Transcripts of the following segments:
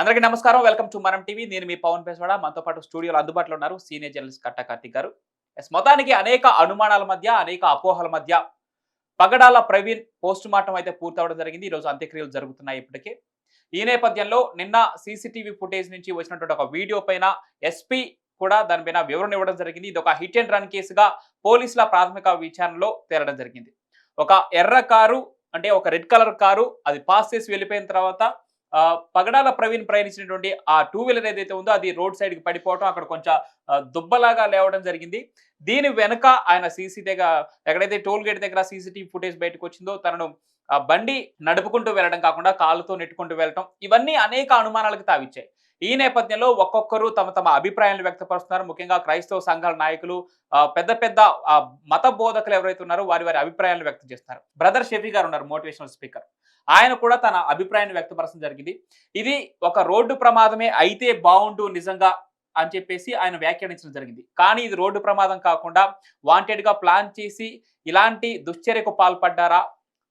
అందరికీ నమస్కారం. Welcome to Manam TV. నేను మీ పవన్ పేసవాడ మనతో పాటు స్టూడియోలో అందుబాటులో ఉన్నారు సీనియర్ జర్నలిస్ట్ కట్ట కార్తిక్ గారు. ఎస్ మొత్తానికి అనేక అనుమానాల మధ్య అనేక అపోహల మధ్య పగడాల ప్రవీణ్ పోస్ట్ మార్టం అయితే పూర్తవడం జరిగింది. ఈరోజు అంత్యక్రియలు జరుగుతున్నాయి ఇప్పటికే. ఈ నేపథ్యంలో నిన్న సీసీటీవీ ఫుటేజ్ నుంచి వచ్చినటువంటి ఒక వీడియో పైన ఎస్పీ కూడా దానిపైన వివరణ ఇవ్వడం జరిగింది. ఇది ఒక హిట్ అండ్ రన్ కేసుగా పోలీసుల ప్రాథమిక విచారణలో తేలడం జరిగింది. ఒక ఎర్ర కారు అంటే ఒక రెడ్ కలర్ కారు అది పాస్ చేసి వెళ్ళిపోయిన తర్వాత పగడాల ప్రవీణ్ ప్రయాణించినటువంటి ఆ టూ వీలర్ ఏదైతే ఉందో అది రోడ్ సైడ్కి పడిపోవటం అక్కడ కొంచెం దుబ్బలాగా లేవడం జరిగింది. దీని వెనక ఆయన సీసీ దగ్గర ఎక్కడైతే టోల్ గేట్ దగ్గర సీసీటీవీ ఫుటేజ్ బయటకు వచ్చిందో తనను ఆ బండి నడుపుకుంటూ వెళ్ళడం కాకుండా కాళ్ళతో నెట్టుకుంటూ వెళ్ళటం ఇవన్నీ అనేక అనుమానాలకు తావిచ్చాయి. ఈ నేపథ్యంలో ఒక్కొక్కరు తమ తమ అభిప్రాయాలు వ్యక్తపరుస్తున్నారు. ముఖ్యంగా క్రైస్తవ సంఘాల నాయకులు పెద్ద పెద్ద మత బోధకులు ఎవరైతే ఉన్నారో వారి వారి అభిప్రాయాలను వ్యక్తం చేస్తున్నారు. బ్రదర్ షఫీ గారు ఉన్నారు మోటివేషనల్ స్పీకర్ ఆయన కూడా తన అభిప్రాయాన్ని వ్యక్తపరచడం జరిగింది. ఇది ఒక రోడ్డు ప్రమాదమే అయితే బాగుండు నిజంగా అని చెప్పేసి ఆయన వ్యాఖ్యానించడం జరిగింది. కానీ ఇది రోడ్డు ప్రమాదం కాకుండా వాంటెడ్గా ప్లాన్ చేసి ఇలాంటి దుశ్చర్యకు పాల్పడ్డారా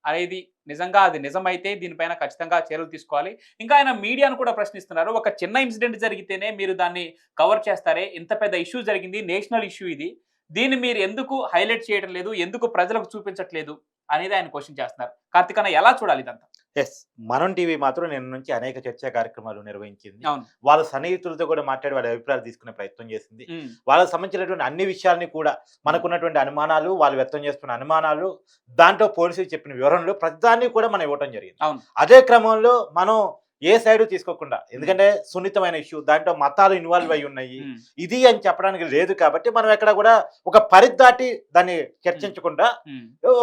అనేది నిజంగా అది నిజమైతే దీనిపైన ఖచ్చితంగా చర్యలు తీసుకోవాలి. ఇంకా ఆయన మీడియాను కూడా ప్రశ్నిస్తున్నారు. ఒక చిన్న ఇన్సిడెంట్ జరిగితేనే మీరు దాన్ని కవర్ చేస్తారే? ఇంత పెద్ద ఇష్యూ జరిగింది నేషనల్ ఇష్యూ ఇది. దీన్ని మీరు ఎందుకు హైలైట్ చేయడం లేదు? ఎందుకు ప్రజలకు చూపించట్లేదు? అనేది ఆయన క్వశ్చన్ చేస్తున్నారు. కార్తిక్ అన్న ఎలా చూడాలి ఇదంతా? ఎస్ మనం టీవీ మాత్రం నిన్న నుంచి అనేక చర్చా కార్యక్రమాలు నిర్వహించింది. వాళ్ళ సన్నిహితులతో కూడా మాట్లాడి వాళ్ళ అభిప్రాయాలు తీసుకునే ప్రయత్నం చేసింది. వాళ్ళకి సంబంధించినటువంటి అన్ని విషయాల్ని కూడా మనకున్నటువంటి అనుమానాలు వాళ్ళు వ్యక్తం చేస్తున్న అనుమానాలు దాంట్లో పోలీసులు చెప్పిన వివరణలు ప్రతిదాన్ని కూడా మనం ఇవ్వటం జరిగింది. అదే క్రమంలో మనం ఏ సైడ్ తీసుకోకుండా ఎందుకంటే సున్నితమైన ఇష్యూ దాంట్లో మతాలు ఇన్వాల్వ్ అయి ఉన్నాయి. ఇది అని చెప్పడానికి లేదు కాబట్టి మనం ఎక్కడ కూడా ఒక పరిధి దాటి దాన్ని చర్చించకుండా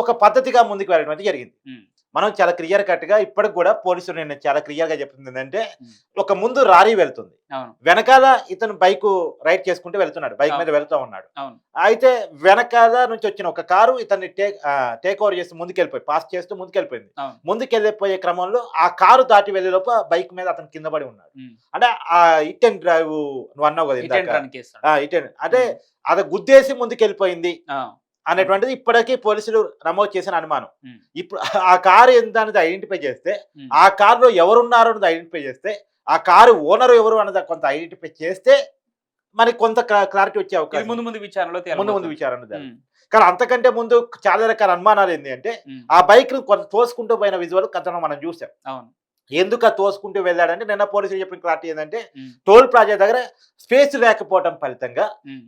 ఒక పద్ధతిగా ముందుకు వెళ్ళడం అయితే జరిగింది. మనం చాలా క్లియర్ కట్గా ఇప్పటికి కూడా పోలీసులు నేను చాలా క్లియర్గా చెప్తుంది ఏంటంటే. ఒక ముందు రారీ వెళ్తుంది. వెనకాల ఇతను బైక్ రైడ్ చేసుకుంటూ వెళ్తున్నాడు బైక్ మీద. వెళ్తూ ఉన్నాడు. అయితే వెనకాల నుంచి వచ్చిన ఒక కారు ఇతన్ని టేక్ టేక్ ఓవర్ చేసి ముందుకెళ్ళిపోయి పాస్ చేస్తూ ముందుకెళ్ళిపోయింది. ముందుకెళ్ళిపోయే క్రమంలో ఆ కారు దాటి వెళ్ళే లోప బైక్ మీద అతను కింద పడి ఉన్నాడు. అంటే ఆ ఇట్ అండ్ డ్రైవ్ నువ్వు అన్నావు కదా ఇట్ అంటే అది గుద్దేసి ముందుకెళ్ళిపోయింది. అనేటువంటిది ఇప్పటికీ పోలీసులు నమోదు చేసిన అనుమానం. ఇప్పుడు ఆ కారు ఎంత అనేది ఐడెంటిఫై చేస్తే ఆ కారులో ఎవరున్నారు అన్నది ఐడెంటిఫై చేస్తే ఆ కారు ఓనర్ ఎవరు అన్నది కొంత ఐడెంటిఫై చేస్తే మనకి కొంత క్లారిటీ వచ్చే అవకాశం ముందు ముందు విచారణలో ముందు ముందు. విచారణ కానీ అంతకంటే ముందు చాలా రకాల అనుమానాలు ఏంటి అంటే ఆ బైక్ను కొంత తోసుకుంటూ పోయిన విజువల్ కథను మనం చూసాం. అవును. ఎందుకు ఆ తోసుకుంటూ వెళ్ళాడంటే నిన్న పోలీసులు చెప్పిన క్లారిటీ ఏంటంటే టోల్ ప్లాజా దగ్గర స్పేస్ లేకపోవడం ఫలితంగా.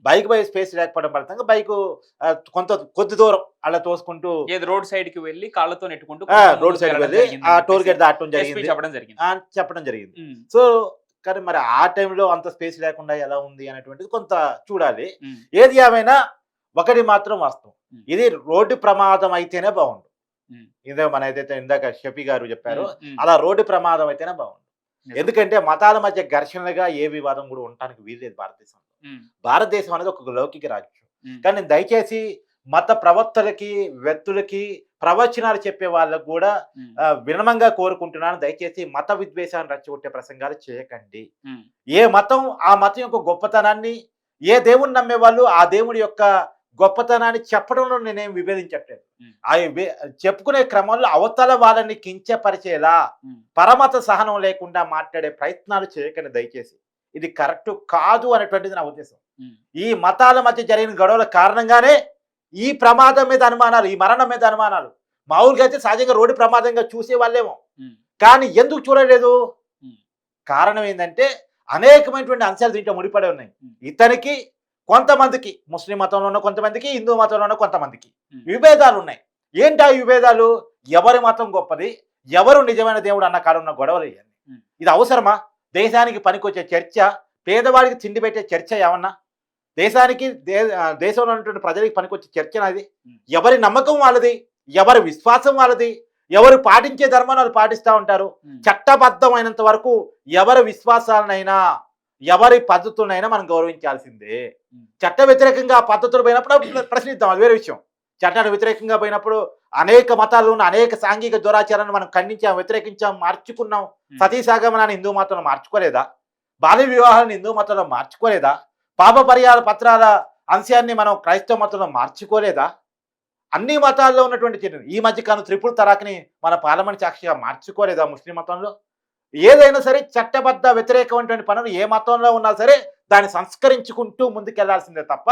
బైక్ పై స్పేస్ లేకపోవడం ఫలితంగా బైక్ కొంత కొద్ది దూరం అలా తోసుకుంటూ ఏది రోడ్ సైడ్కి వెళ్ళి కాళ్ళతో నెట్టుకుంటూ రోడ్ సైడ్ వెళ్ళి ఆ టోల్ గేట్ దాటడం జరిగింది. చెప్పడం జరిగింది. చెప్పడం జరిగింది. సో కానీ మరి ఆ టైంలో అంత స్పేస్ లేకుండా ఎలా ఉంది అనేటువంటిది కొంత చూడాలి. ఏది ఏమైనా ఒకటి మాత్రం వాస్తవం. ఇది రోడ్డు ప్రమాదం అయితేనే బాగుండు. Hmm. ఇదే మన ఏదైతే ఇందాక షఫీ గారు చెప్పారో. అలా రోడ్డు ప్రమాదం అయితేనే నిజం. ఎందుకంటే మతాల మధ్య ఘర్షణలుగా ఏ వివాదం కూడా ఉండడానికి వీల్లేదు భారతదేశంలో. భారతదేశం అనేది ఒక లౌకిక రాజ్యం. కానీ దయచేసి మత ప్రవక్తలకి వ్యక్తులకి ప్రవచనాలు చెప్పే వాళ్ళకు కూడా వినమంగా కోరుకుంటున్నాను. దయచేసి మత విద్వేషాన్ని రెచ్చగొట్టే ప్రసంగాలు చేయకండి. ఏ మతం ఆ మతం యొక్క గొప్పతనాన్ని ఏ దేవుని నమ్మే వాళ్ళు ఆ దేవుడి యొక్క గొప్పతనాన్ని చెప్పడంలో నేనేం విభేదించట్లేదు. ఉమ్. ఆ వే- చెప్పుకునే క్రమంలో అవతల వాళ్ళని కించపరిచేలా పరమత సహనం లేకుండా మాట్లాడే ప్రయత్నాలు చేయకండి దయచేసి. ఇది కరెక్ట్ కాదు అనేటువంటిది నా ఉద్దేశం. ఈ మతాల మధ్య జరిగిన గొడవల కారణంగానే ఈ ప్రమాదం మీద అనుమానాలు ఈ మరణం మీద అనుమానాలు. మామూలుగా అయితే సహజంగా రోడ్డు ప్రమాదంగా చూసే వాళ్ళేమో. కానీ ఎందుకు చూడలేదు. కారణం ఏంటంటే అనేకమైనటువంటి అంశాలు దీంట్లో ముడిపడి ఉన్నాయి. ఇతనికి కొంతమందికి ముస్లిం మతంలో ఉన్న కొంతమందికి హిందూ మతంలో ఉన్న కొంతమందికి. విభేదాలు ఉన్నాయి ఏంటి ఆ విభేదాలు? ఎవరి మతం గొప్పది? ఎవరు నిజమైన దేవుడు అన్న కాడ ఉన్న గొడవలు ఉమ్. ఇది అవసరమా? దేశానికి పనికొచ్చే చర్చ పేదవాడికి తిండి పెట్టే చర్చ ఏమన్నా? దేశానికి దేశంలో ఉన్నటువంటి ప్రజలకి పనికొచ్చే చర్చ అది. ఎవరి నమ్మకం వాళ్ళది? ఎవరి విశ్వాసం వాళ్ళది? ఎవరు పాటించే ధర్మాన్ని పాటిస్తూ ఉంటారు? చట్టబద్ధమైనంత వరకు ఎవరి విశ్వాసాలనైనా ఎవరి పద్ధతులనైనా మనం గౌరవించాల్సిందే. చట్ట వ్యతిరేకంగా పద్ధతులు పోయినప్పుడు ప్రశ్నిద్దాం అది వేరే విషయం. చట్టానికి వ్యతిరేకంగా పోయినప్పుడు అనేక మతాలు ఉన్న అనేక సాంఘిక దురాచారాన్ని మనం ఖండించాం వ్యతిరేకించాం మార్చుకున్నాం. సతీసాగమనాన్ని హిందూ మతంలో మార్చుకోలేదా? బాల్య వివాహాలను హిందూ మతంలో మార్చుకోలేదా? పాప పరిహార పత్రాల అంశాన్ని మనం క్రైస్తవ మతంలో మార్చుకోలేదా? అన్ని మతాల్లో ఉన్నటువంటి ఈ మధ్య కాలం త్రిపుల్ తరాక్ని మన పార్లమెంట్ సాక్షిగా మార్చుకోలేదా ముస్లిం మతంలో? ఏదైనా సరే చట్టబద్ధ వ్యతిరేకమైనటువంటి పనులు ఏ మతంలో ఉన్నా సరే దాన్ని సంస్కరించుకుంటూ ముందుకెళ్ళాల్సిందే తప్ప.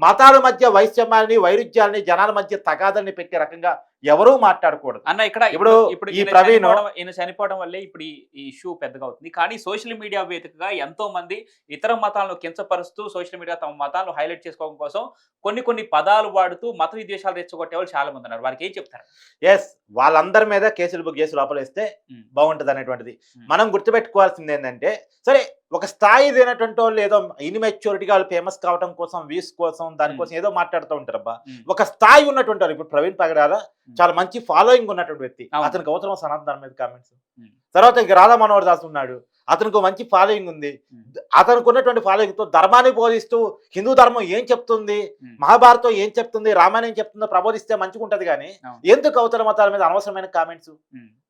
మతాల మధ్య వైషమ్యాలని వైరుధ్యాలని జనాల మధ్య తగాదాన్ని పెట్టే రకంగా ఎవరూ మాట్లాడకూడదు అన్న ఇక్కడ ఇప్పుడు ఇప్పుడు ఈ ప్రవీణ్ చనిపోవడం- ఈయన చనిపోవడం వల్లే ఇప్పుడు ఈ- ఇష్యూ పెద్దగా అవుతుంది కానీ సోషల్ మీడియా వేదికగా ఎంతో మంది ఇతర మతాలను కించపరుస్తూ సోషల్ మీడియా తమ మతాలను హైలైట్ చేసుకోవడం కోసం కొన్ని కొన్ని పదాలు వాడుతూ మత విద్వేషాలు రెచ్చగొట్టే వాళ్ళు చాలా మంది ఉన్నారు వారికి ఏం చెప్తారు ఎస్ వాళ్ళందరి మీద కేసులు బుక్ చేసి లోపలేస్తే ఉమ్. బాగుంటది అనేటువంటిది. మనం గుర్తుపెట్టుకోవాల్సింది ఏంటంటే సరే ఒక స్థాయి లేనటువంటి వాళ్ళు ఏదో ఇన్మెచ్యూరిటీగా వాళ్ళు ఫేమస్ కావడం కోసం వ్యూస్ కోసం దానికోసం ఏదో మాట్లాడుతూ ఉంటారు అబ్బా. ఒక స్థాయి ఉన్నటువంటి వాళ్ళు ఇప్పుడు ప్రవీణ్ పగడాల చాలా మంచి ఫాలోయింగ్ ఉన్నటువంటి వ్యక్తి. అతనికి అవసరం సనాతన మీద కామెంట్స్. తర్వాత ఇక రాధా మనోహర్ దాస్ ఉన్నాడు అతనికి మంచి ఫాలోయింగ్ ఉంది. అతనికి ఉన్నటువంటి ఫాలోయింగ్తో ధర్మాన్ని బోధిస్తూ హిందూ ధర్మం ఏం చెప్తుంది. మహాభారతం ఏం చెప్తుంది రామాయణం ఏం చెప్తుందో ప్రబోధిస్తే మంచిగా ఉంటది కానీ. ఎందుకు అవతల మతాల మీద అనవసరమైన కామెంట్స్.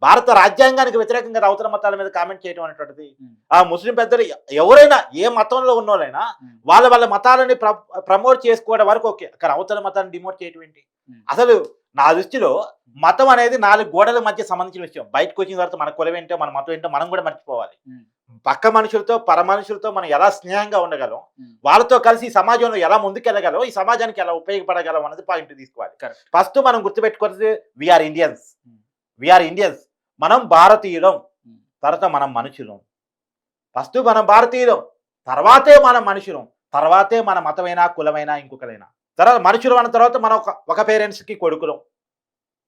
భారత రాజ్యాంగానికి వ్యతిరేకంగా అవతల మతాల మీద కామెంట్ చేయడం అనేటువంటిది. ఆ ముస్లిం పెద్దలు ఎవరైనా ఏ మతంలో ఉన్నోళ్ళైనా. వాళ్ళ వాళ్ళ మతాలని ప్ర- ప్రమోట్ చేసుకోవడం వరకు ఓకే కానీ అవతల మతాన్ని డిమోట్ చేయడం ఏంటి. అసలు నా దృష్టిలో మతం అనేది నాలుగు గోడల మధ్య సంబంధించిన విషయం బయటకు వచ్చిన తర్వాత మన కులం ఏంటో మన మతం ఏంటో మనం కూడా మర్చిపోవాలి. పక్క మనుషులతో పర మనుషులతో మనం ఎలా స్నేహంగా ఉండగలం. వాళ్ళతో కలిసి ఈ సమాజంలో ఎలా ముందుకెళ్ళగలం ఈ సమాజానికి ఎలా ఉపయోగపడగలం అనేది పాయింట్ తీసుకోవాలి. ఫస్ట్ మనం గుర్తుపెట్టుకోవాల్సి వీఆర్ ఇండియన్స్. వీఆర్ ఇండియన్స్ మనం భారతీయులం. తర్వాత మనం మనుషులం ఫస్ట్ మనం భారతీయులం తర్వాతే మనం మనుషులం తర్వాతే మన మతమైనా కులమైనా ఇంకొకరైనా తర్వాత మనుషులు అన్న తర్వాత మనం ఒక ఒక పేరెంట్స్కి కొడుకులం.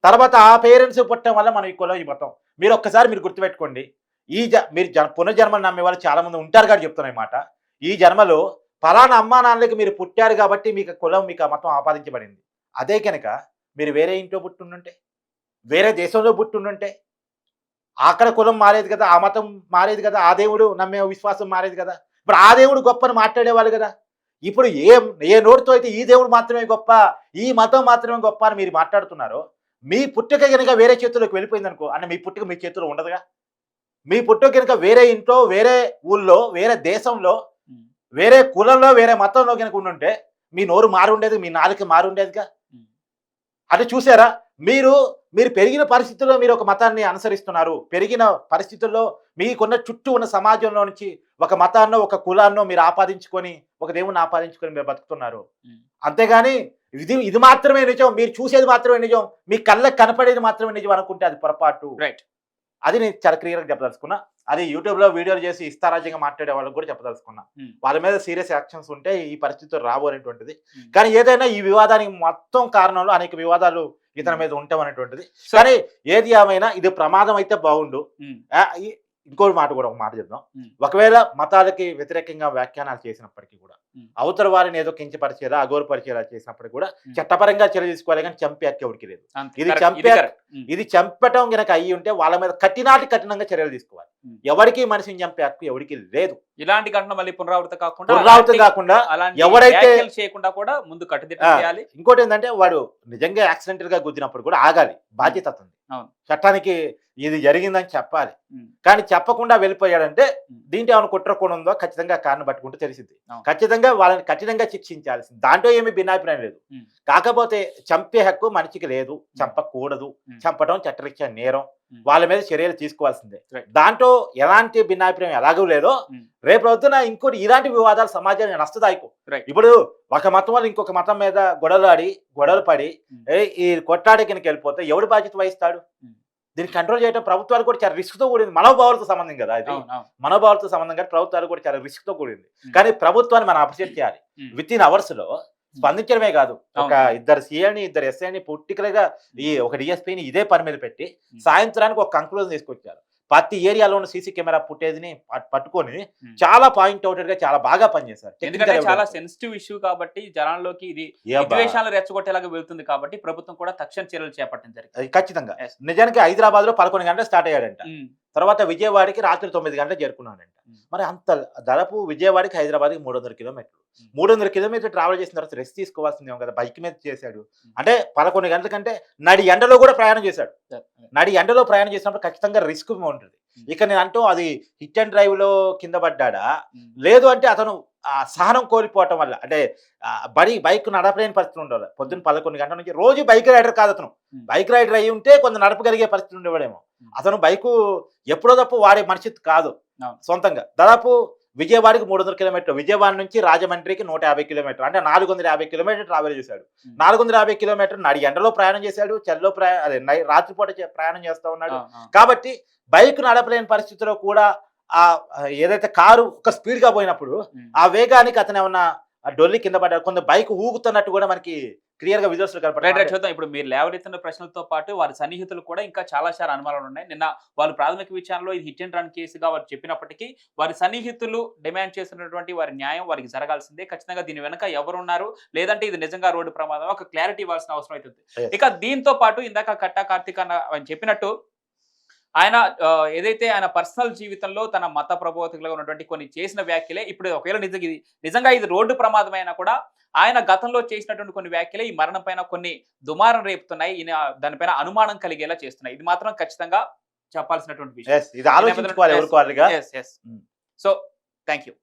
తర్వాత ఆ పేరెంట్స్ పుట్టడం వల్ల మనం ఈ కులం ఈ మతం. మీరు ఒక్కసారి మీరు గుర్తుపెట్టుకోండి. ఈ జ మీరు జ పునర్జన్మలు నమ్మే వాళ్ళు చాలామంది ఉంటారు కానీ చెప్తున్న మాట. ఈ జన్మలో ఫలానా అమ్మా నాన్నలకి మీరు పుట్టారు కాబట్టి మీకు కులం మీకు మతం ఆపాదించబడింది. అదే కనుక మీరు వేరే ఇంట్లో పుట్టుండుంటే వేరే దేశంలో పుట్టుండుంటే అక్కడ కులం మారేది కదా ఆ మతం మారేది కదా ఆ దేవుడు నమ్మే విశ్వాసం మారేది కదా ఇప్పుడు ఆ దేవుడు గొప్పని మాట్లాడేవాళ్ళు కదా. ఇప్పుడు ఏ ఏ నోటితో అయితే ఈ దేవుడు మాత్రమే గొప్ప ఈ మతం మాత్రమే గొప్ప అని మీరు మాట్లాడుతున్నారో మీ పుట్టుక కనుక వేరే చేతుల్లోకి వెళ్ళిపోయింది అనుకో అంటే మీ పుట్టుక మీ చేతిలో ఉండదుగా మీ పుట్టుక కనుక వేరే ఇంట్లో వేరే ఊళ్ళో వేరే దేశంలో. వేరే కులంలో వేరే మతంలో కనుక ఉండుంటే మీ నోరు మారి ఉండేది మీ నాలుక మారి ఉండేదిగా ఉమ్. అంటే చూసారా మీరు మీరు పెరిగిన పరిస్థితుల్లో మీరు ఒక మతాన్ని అనుసరిస్తున్నారు. పెరిగిన పరిస్థితుల్లో మీకున్న చుట్టూ ఉన్న సమాజంలో నుంచి ఒక మతాన్నో ఒక కులాన్నో మీరు ఆపాదించుకొని ఒక దేవుణ్ణి ఆపాదించుకొని మీరు బతుకుతున్నారు. అంతేగాని ఇది ఇది మాత్రమే నిజం మీరు చూసేది మాత్రమే నిజం మీ కళ్ళకి కనపడేది మాత్రమే నిజం అనుకుంటే అది పొరపాటు. రైట్ అది నేను చాలా క్లియర్గా చెప్పదలుచుకున్నా. అది యూట్యూబ్లో వీడియోలు చేసి ఇస్తారాజ్యంగా మాట్లాడే వాళ్ళకి కూడా చెప్పదలుచుకున్నా. వాళ్ళ మీద సీరియస్ యాక్షన్స్ ఉంటే ఈ పరిస్థితులు రావు అనేటువంటిది. కానీ ఏదైనా ఈ వివాదానికి మొత్తం కారణంలో అనేక వివాదాలు ఇతని. మీద ఉంటాం అనేటువంటిది కానీ ఏది ఏమైనా ఇది ప్రమాదం అయితే బాగుండు ఇంకోటి మాట కూడా ఒక మాట చెప్దాం. ఒకవేళ మతాలకి వ్యతిరేకంగా వ్యాఖ్యానాలు చేసినప్పటికీ కూడా. అవతల వారిని ఏదో కించపరిచేలా అగౌరపరిచేలా చేసినప్పటికీ కూడా. చట్టపరంగా చర్య తీసుకోవాలి కానీ చంపే హక్కు ఎవరికి లేదు. ఇది. చంపే-. ఇది చంపటం గనక అయ్యి ఉంటే వాళ్ళ మీద కఠినాటి కఠినంగా చర్యలు తీసుకోవాలి. ఎవరికి మనిషిని చంపే హక్కు ఎవరికి లేదు ఇలాంటి ఘటన మళ్ళీ పునరావృతం కాకుండా పునరావృతం కాకుండా ఎవరైతే- చేయకుండా కూడా ముందు కట్టుదిట్టం ఆ, చేయాలి ఇంకోటి ఏంటంటే వాడు నిజంగా యాక్సిడెంటల్గా గుద్దినప్పుడు కూడా ఆగాలి బాధ్యత అవును. చట్టానికి ఇది జరిగిందని చెప్పాలి. కానీ చెప్పకుండా వెళ్ళిపోయాడంటే. దీంట్లో ఏమైనా కుట్రకుండా ఉందో ఖచ్చితంగా కారణం పట్టుకుంటే తెలిసింది. ఖచ్చితంగా వాళ్ళని కఠినంగా శిక్షించాల్సింది దాంట్లో ఏమి భిన్నాభిప్రాయం లేదు. కాకపోతే చంపే హక్కు మనిషికి లేదు చంపకూడదు. చంపడం చట్టరీత్యా నేరం. వాళ్ళ మీద చర్యలు తీసుకోవాల్సిందే. దాంట్లో ఎలాంటి భిన్నాభిప్రాయం ఎలాగూ లేదో. రేపు పొద్దున ఇంకోటి ఇలాంటి వివాదాలు సమాజానికి నష్టదాయకం. ఇప్పుడు ఒక మతం వాళ్ళు ఇంకొక మతం మీద గొడవలు ఆడి గొడవలు పడి ఈ కొట్టాడి కిందకి వెళ్ళిపోతే ఎవడు బాధ్యత వహిస్తాడు. దీన్ని కంట్రోల్ చేయడం ప్రభుత్వాలు కూడా చాలా రిస్క్తో కూడింది మనోభావాలతో సంబంధం కదా అవును మనోభావాలతో సంబంధం కానీ ప్రభుత్వాలు కూడా చాలా రిస్క్తో కూడింది. కానీ ప్రభుత్వాన్ని మనం అప్రిషియేట్ చేయాలి. విత్ ఇన్ అవర్స్లో స్పందించడమే కాదు ఒక. ఇద్దరు సీఎల్ని ఇద్దరు ఎస్ఐని పొట్టికల్గా ఈ ఒక డిఎస్పీని ఇదే పని మీద పెట్టి. సాయంత్రానికి ఒక కంక్లూజన్ తీసుకొచ్చారు ప్రతి ఏరియాలో ఉన్న సీసీ కెమెరా ఫుటేజ్ని పట్- పట్టుకొని. చాలా పాయింట్ అవుటెడ్గా చాలా బాగా పనిచేశారు ఎందుకంటే చాలా. సెన్సిటివ్ ఇష్యూ కాబట్టి జనాల్లోకి ఇది. విద్వేషాలు రెచ్చగొట్టేలాగా వెళ్తుంది కాబట్టి ప్రభుత్వం కూడా తక్షణ చర్యలు చేపట్టడం జరిగింది ఖచ్చితంగా. నిజానికి హైదరాబాద్లో పదకొండు గంటలు స్టార్ట్ అయ్యాడంట. తర్వాత విజయవాడకి రాత్రి తొమ్మిది గంటలు చేరుకున్నాడంట. మరి అంత దాదాపు విజయవాడకి హైదరాబాద్కి మూడు వందల కిలోమీటర్లు. మూడు వందల కిలోమీటర్లు ట్రావెల్ చేసిన తర్వాత రెస్ట్ తీసుకోవాల్సిందేమో కదా బైక్ మీద చేశాడు. అంటే పదకొండు గంటల కంటే నడి ఎండలో కూడా ప్రయాణం చేశాడు. నడి ఎండలో ప్రయాణం చేసినప్పుడు ఖచ్చితంగా రిస్క్ ఉంటుంది. ఇక నేను అంటూ అది హిట్ అండ్ డ్రైవ్లో కింద పడ్డాడా? ఉమ్. లేదు అంటే అతను ఆ సహనం కోల్పోవటం వల్ల అంటే బడి బైక్ నడపలేని పరిస్థితి ఉండేవాళ్ళు. పొద్దున్న పదకొండు గంటల నుంచి రోజు బైక్ రైడర్ కాదు అతను. బైక్ రైడర్ అయి ఉంటే కొంత నడపగలిగే పరిస్థితి ఉండేవాడేమో. అతను బైకు ఎప్పుడో తప్పు వాడే మనిషి కాదు. సొంతంగా. దాదాపు విజయవాడకి మూడు వందల కిలోమీటర్ విజయవాడ నుంచి రాజమండ్రికి నూట యాభై కిలోమీటర్ అంటే నాలుగు వందల యాభై కిలోమీటర్ ట్రావెల్ చేశాడు. నాలుగు వందల యాభై కిలోమీటర్ నడి ఎండలో ప్రయాణం చేశాడు చలిలో ప్రయాణం అదే రాత్రిపూట ప్రయాణం చేస్తా ఉన్నాడు. కాబట్టి బైక్ నడపలేని పరిస్థితిలో కూడా ఆ ఏదైతే కారు ఒక స్పీడ్గా పోయినప్పుడు. ఆ వేగానికి అతను ఏమన్నా డొల్లి కింద పడ్డాడు కొంత బైక్ ఊగుతున్నట్టు కూడా మనకి క్లియర్గా విజువల్స్ రైట్ రైట్ చూద్దాం. ఇప్పుడు మీరు లేవనెత్తిన ప్రశ్నలతో పాటు వారి సన్నిహితులు కూడా ఇంకా చాలా చాలా అనుమానాలు ఉన్నాయి. నిన్న వాళ్ళు ప్రాథమిక విచారణలో ఇది హిట్ అండ్ రన్ కేసుగా వారు చెప్పినప్పటికీ వారి సన్నిహితులు డిమాండ్ చేస్తున్నటువంటి వారి న్యాయం వారికి జరగాల్సిందే. ఖచ్చితంగా దీని వెనక ఎవరున్నారు? లేదంటే ఇది నిజంగా రోడ్డు ప్రమాదం ఒక క్లారిటీ ఇవ్వాల్సిన అవసరం అవుతుంది. ఇక దీంతో పాటు ఇందాక కట్టా కార్తీక్ అన్న చెప్పినట్టు ఆయన ఏదైతే ఆయన పర్సనల్ జీవితంలో తన మత ప్రబోధకులుగా ఉన్నటువంటి కొన్ని చేసిన వ్యాఖ్యలే ఇప్పుడు ఒకవేళ నిజంగా ఇది నిజంగా ఇది రోడ్డు ప్రమాదమైనా కూడా ఆయన గతంలో చేసినటువంటి కొన్ని వ్యాఖ్యలే ఈ మరణం పైన కొన్ని దుమారం రేపుతున్నాయి ఈయన దానిపైన అనుమానం కలిగేలా చేస్తున్నాయి. ఇది మాత్రం ఖచ్చితంగా చెప్పాల్సినటువంటి విషయం. So thank you